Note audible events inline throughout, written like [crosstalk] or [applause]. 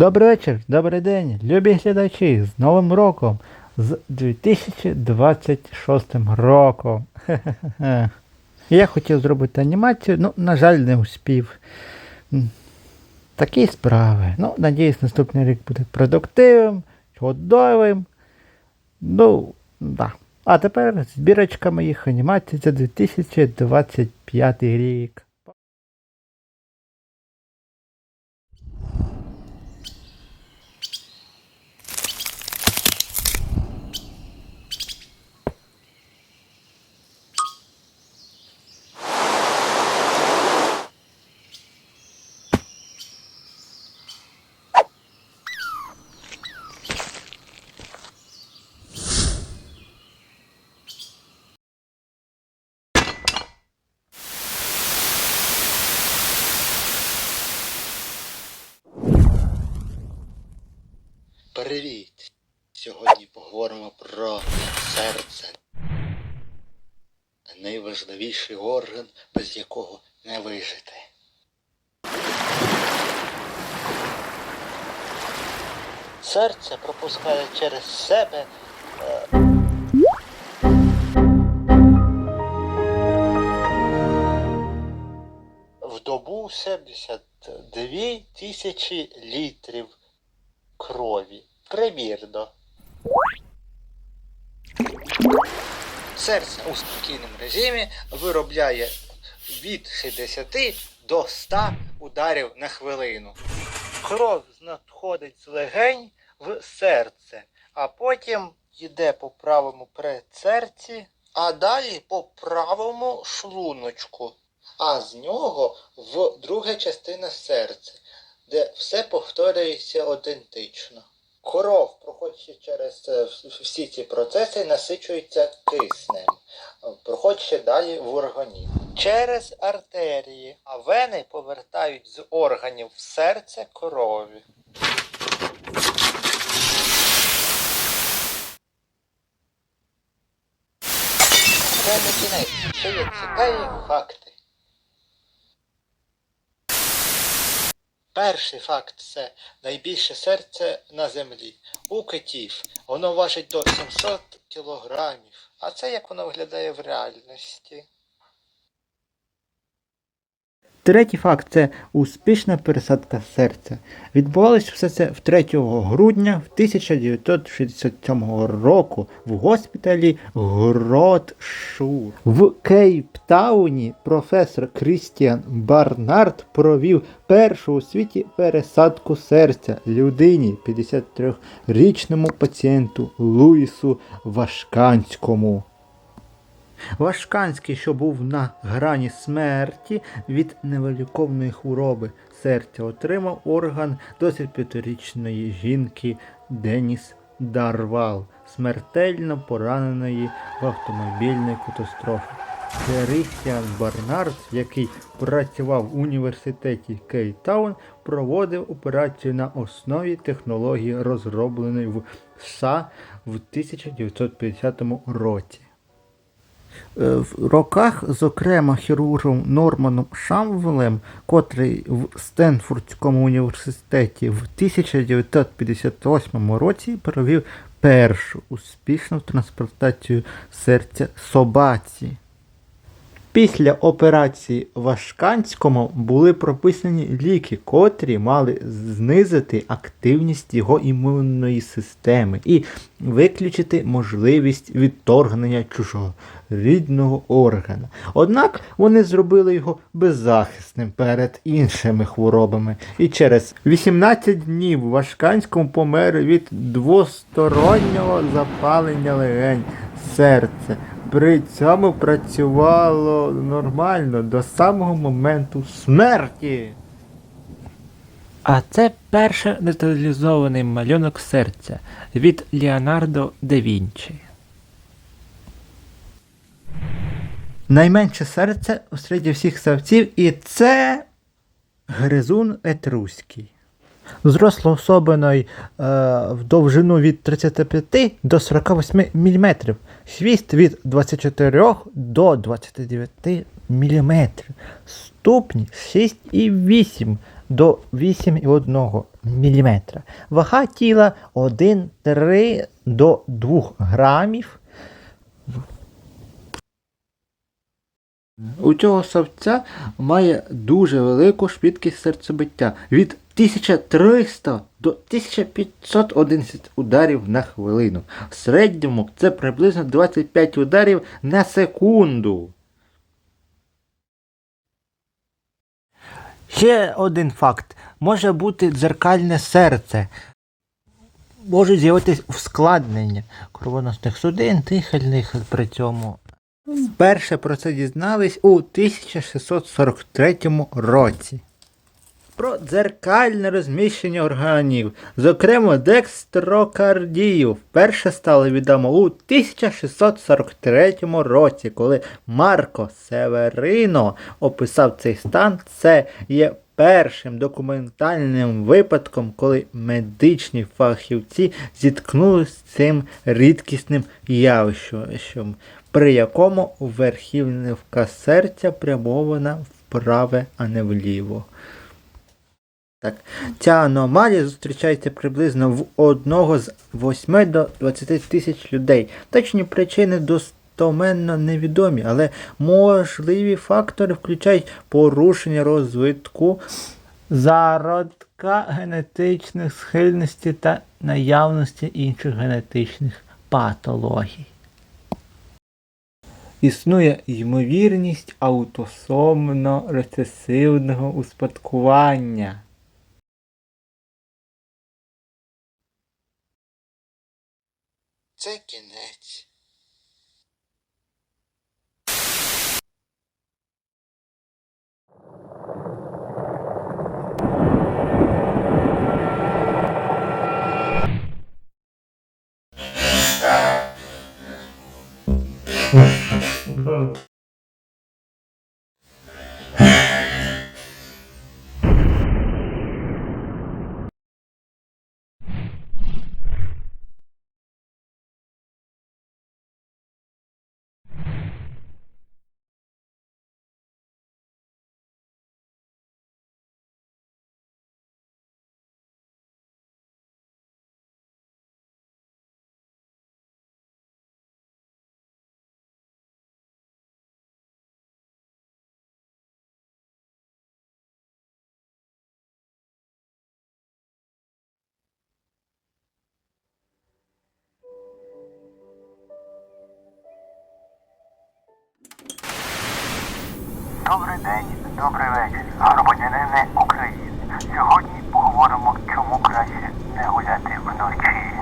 Добрий вечір, добрий день, любі глядачі, з Новим роком, з 2026 роком. [laughs] Я хотів зробити анімацію, ну, на жаль, не успів. Такі справи. Ну, надіюсь, наступний рік буде продуктивним, чудовим. Ну, да. А тепер збірочка моїх анімацій за 2025 рік. Привіт! Сьогодні поговоримо про серце. Найважливіший орган, без якого не вижити. Серце пропускає через себе. е, В добу 72 тисячі літрів крові. Примірно. Серце у спокійному режимі виробляє від 60 до 100 ударів на хвилину. Кров надходить з легень в серце, а потім йде по правому предсерці, а далі по правому шлуночку, а з нього в друга частина серця де все повторюється ідентично. Кров, проходячи через е, всі ці процеси, насичується киснем, проходячи далі в організм. Через артерії, а вени повертають з органів в серце крові. Це не кінець, ще є цікаві факти. Перший факт це найбільше серце на землі. У китів воно важить до 700 кілограмів. А це як воно виглядає в реальності. Третій факт це успішна пересадка серця. Відбувалось все це в 3 грудня 1967 року в госпіталі Гротшур. В Кейптауні професор Крістіан Барнард провів першу у світі пересадку серця людині 53-річному пацієнту Луїсу Вашканському. Вашканський, що був на грані смерті від невиліковної хвороби серця, отримав орган 25-річної жінки Деніс Дарвал, смертельно пораненої в автомобільній катастрофі. Крістіан Барнард, який працював в університеті Кейтаун, проводив операцію на основі технології, розробленої в США в 1950 році. Е, в роках, зокрема, хірургом Норманом Шамвелем, котрий в Стенфордському університеті в 1958 році провів першу успішну трансплантацію серця собаці. Після операції Вашканському були прописані ліки, котрі мали знизити активність його імунної системи і виключити можливість відторгнення чужого рідного органа. Однак вони зробили його беззахисним перед іншими хворобами. І через 18 днів Вашканському помер від двостороннього запалення легень серця. При цьому працювало нормально до самого моменту смерті. А це перший деталізований малюнок серця від Леонардо да Вінчі. Найменше серце серед всіх савців, і це гризун етруський. Зросла особиною е, в довжину від 35 до 48 мм, хвіст від 24 до 29 мм, ступні 6,8 до 8,1 мм. Вага тіла 1,3 до 2 грамів. У цього савця має дуже велику швидкість серцебиття від 1300 до 1511 ударів на хвилину. В середньому це приблизно 25 ударів на секунду. Ще один факт. Може бути дзеркальне серце. Може з'явитись ускладнення кровоносних судин, дихальних при цьому. Вперше про це дізнались у 1643 році. Про дзеркальне розміщення органів, зокрема декстрокардію, вперше стало відомо у 1643 році, коли Марко Северино описав цей стан. Це є першим документальним випадком, коли медичні фахівці зіткнулися з цим рідкісним явищем, при якому верхівнивка серця прямована вправе, а не вліво. Так. Ця аномалія зустрічається приблизно в одного з 8 до 20 тисяч людей. Точні причини достоменно невідомі, але можливі фактори включають порушення розвитку зародка генетичних схильностей та наявності інших генетичних патологій. Існує ймовірність аутосомно рецесивного успадкування. Це кінець. [laughs] Добрий день, добрий вечір, громадянини України. Сьогодні поговоримо, чому краще не гуляти вночі.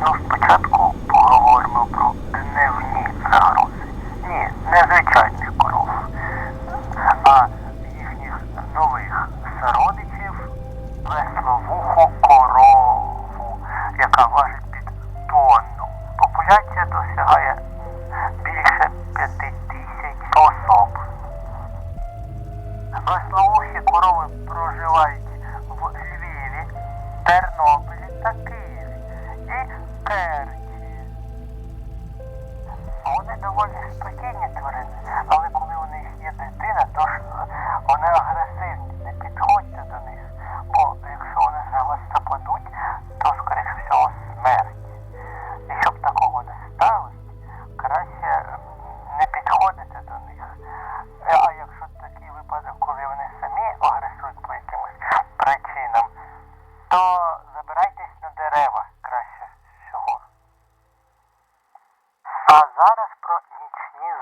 Ну, спочатку поговоримо про дневні загрози. Ні, не звичайних pues, pues ¿quién?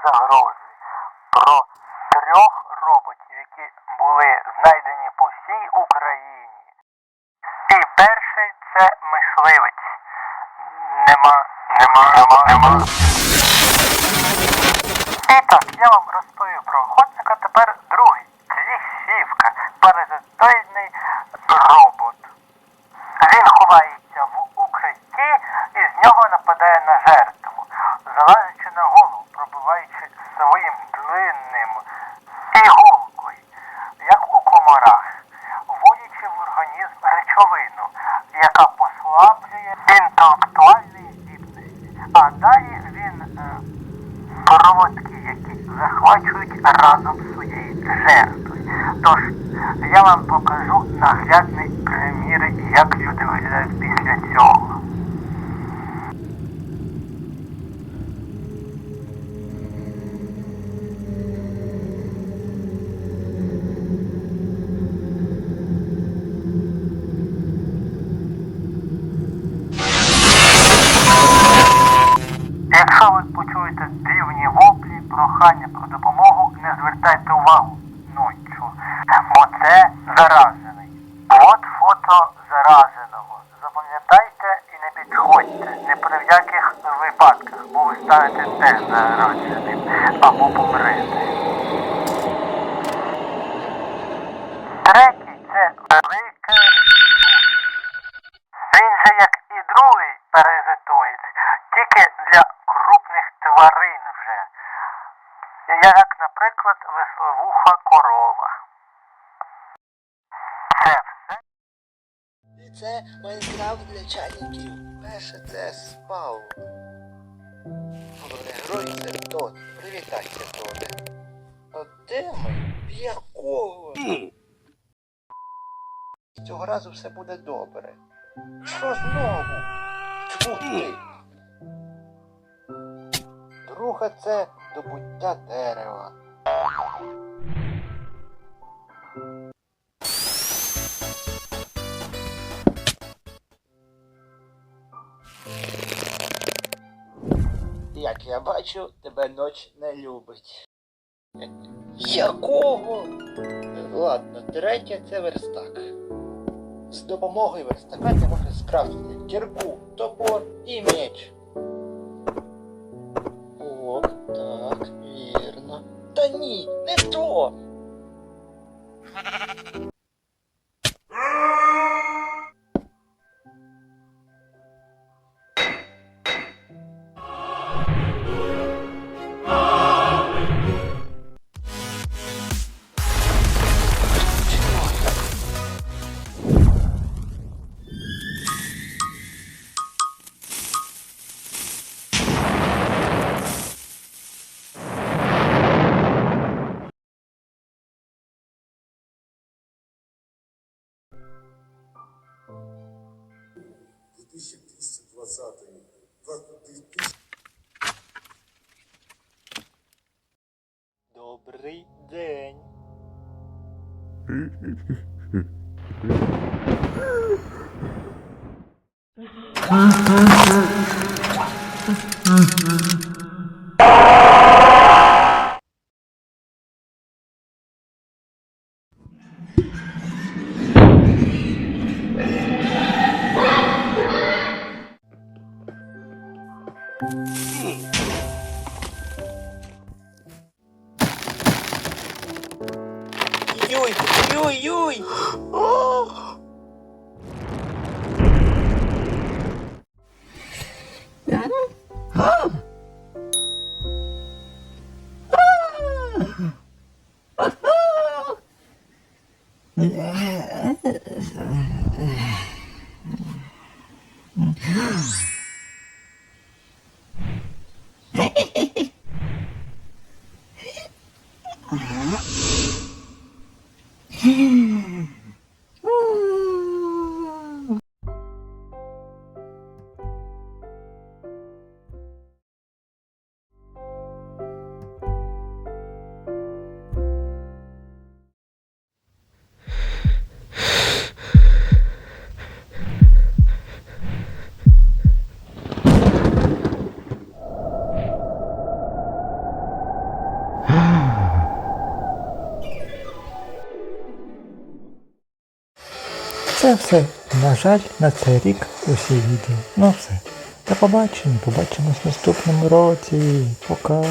Salvador. Жертвою. Тож, я вам покажу наглядний примір, як люди виглядають після цього. Якщо ви почуєте дивні воплі, прохання про допомогу, не звертайте увагу це заражений. От фото зараженого. Запам'ятайте і не підходьте, не при яких випадках, бо ви станете теж зараженим або помрете. Третій це велике він же, як і другий паразитоїд, тільки для крупних тварин вже. Як, наприклад, весловуха корова. Це все. І це Майнкрафт для чайників. Перше це спав. Головний герой це Тот. Привітайся, Тоде. А де ми? Якого? Цього разу все буде добре. Що знову? Тьфу ти. Друге це добуття дерева. Як я бачу, тебе ноч не любить. Якого? Ладно, третє це верстак. З допомогою верстака ти можеш скрафтити кірку, топор і меч. Ок, так, вірно. Та ні, не то. Добрий день. Юй, юй, юй. Це все. На жаль, на цей рік усі відео. Ну все. До побачення. Побачимось в наступному році. Пока.